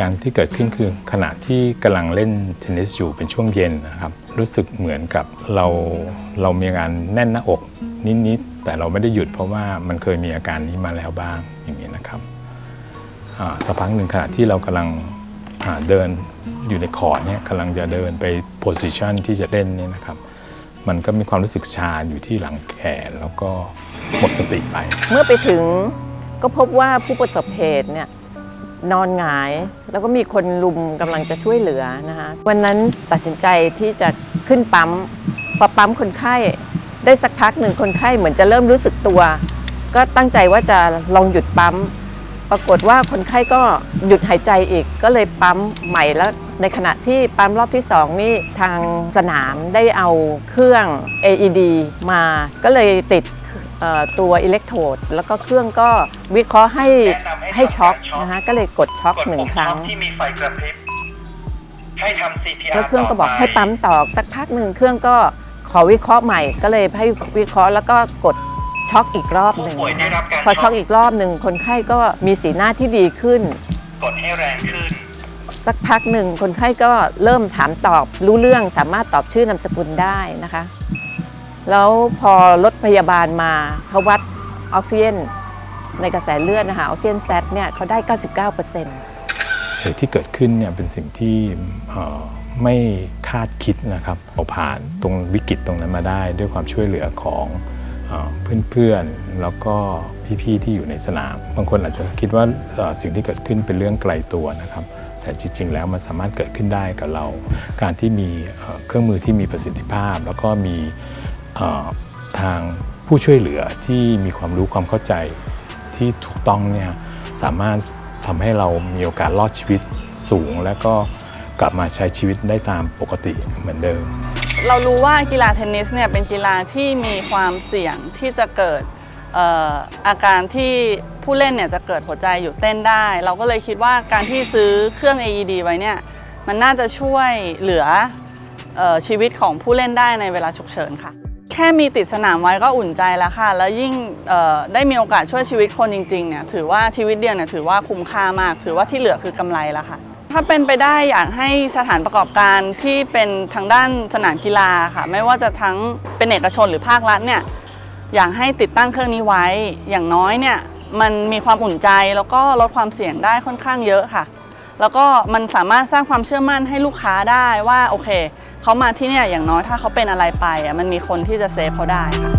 เหตุการณ์ที่เกิดขึ้นคือขณะที่กำลังเล่นเทนนิสอยู่เป็นช่วงเย็นนะครับ รู้สึกเหมือนกับเราเรามีอาการแน่นหน้าอกนิดๆแต่เราไม่ได้หยุดเพราะว่ามันเคยมีอาการนี้มาแล้วบ้างอย่างนี้นะครับอ่าสักพักหนึ่งขณะที่เรากำลังอ่าเดินอยู่ในคอร์ดเนี่ยกำลังจะเดินไปโพสิชันที่จะเล่นเนี่ยนะครับมันก็มีความรู้สึกชาอยู่ที่หลังแขนแล้วก็หมดสติไป เมื่อไปถึงก็พบว่าผู้ประสบเหตุเนี่ย นอนหงาย แล้วก็มีคนลุมกำลังจะช่วยเหลือนะคะวันนั้นตัดสินใจที่จะขึ้นปั๊มพอปั๊มคนไข้ได้สักพักหนึ่งคนไข้เหมือนจะเริ่มรู้สึกตัว ก็ตั้งใจว่าจะลองหยุดปั๊ม ปรากฏว่าคนไข้ก็หยุดหายใจอีก ก็เลยปั๊มใหม่แล้วในขณะที่ปั๊มรอบที่สองนี่ทางสนามได้เอาเครื่อง AED มาก็เลยติดตัวอิเล็กโทรดแล้วก็เครื่องก็วิเคราะห์ให้ ให้ช็อคนะคะก็เลยกดช็อคหนึ่งครั้งที่มีไฟกระพริบให้ทำ CPR แล้วเครื่องก็บอกต่ไปให้ปั๊มต่อสักพักหนึ่งเครื่องก็ขอวิเคราะห์ใหม่ก็เลยให้วิเคราะห์แล้วก็กดช็อคอีกรอบหนึ่งผู้ป่วยได้รับการพอช็อคอีกรอบหนึ่งคนไข้ก็มีสีหน้าที่ดีขึ้น กดให้แรงขึ้น สักพักหนึ่งคนไข้ก็เริ่มถามตอบรู้เรื่องสามารถตอบชื่อนามสกุลได้นะคะ แล้วพอรถพยาบาลมาเขาวัดออกซิเจน ในกระแสเลือดนะคะออกซิเจนแซดเนี่ยเขาได้ 99%เหตุที่เกิดขึ้นเนี่ยเป็นสิ่งที่ไม่คาดคิดนะครับเราผ่านตรงวิกฤตตรงนั้นมาได้ ด้วยความช่วยเหลือของเพื่อนๆ แล้วก็พี่ๆ ที่อยู่ในสนาม บางคนอาจจะคิดว่าสิ่งที่เกิดขึ้นเป็นเรื่องไกลตัวนะครับ แต่จริง ๆ แล้วมันสามารถเกิดขึ้นได้กับเรา การที่มีเครื่องมือที่มีประสิทธิภาพ แล้วก็มีทางผู้ช่วยเหลือที่มีความรู้ความเข้าใจ ที่ถูกต้องเนี่ยสามารถทำให้เรามีโอกาสรอดชีวิตสูง และก็กลับมาใช้ชีวิตได้ตามปกติเหมือนเดิม เรารู้ว่ากีฬาเทนนิสเนี่ยเป็นกีฬาที่มีความเสี่ยงที่จะเกิดเอ่ออาการที่ผู้เล่นเนี่ยจะเกิดหัวใจหยุดเต้นได้ เราก็เลยคิดว่าการที่ซื้อเครื่อง AED ไว้เนี่ยมันน่าจะช่วยเหลือเออชีวิตของผู้เล่นได้ในเวลาฉุกเฉินค่ะ ค่มีติดสนามไว้ก็อุ่นใจแล้วค่ะ แล้วยิ่งได้มีโอกาสช่วยชีวิตคนจริงๆเนี่ยถือว่าชีวิตเดียวเนี่ยถือว่าคุ้มค่ามาก ถือว่าที่เหลือคือกำไรแล้วค่ะ ถ้าเป็นไปได้อยากให้สถานประกอบการที่เป็นทางด้านสนามกีฬาค่ะ ไม่ว่าจะทั้งเป็นเอกชนหรือภาครัฐเนี่ยอยากให้ติดตั้งเครื่องนี้ไว้ อย่างน้อยเนี่ยมันมีความอุ่นใจแล้วก็ลดความเสี่ยงได้ค่อนข้างเยอะค่ะ แล้วก็มันสามารถสร้างความเชื่อมั่นให้ลูกค้าได้ว่าโอเค เขามาที่เนี่ยอย่างน้อยถ้าเขาเป็นอะไรไปมันมีคนที่จะเซฟเขาได้ค่ะ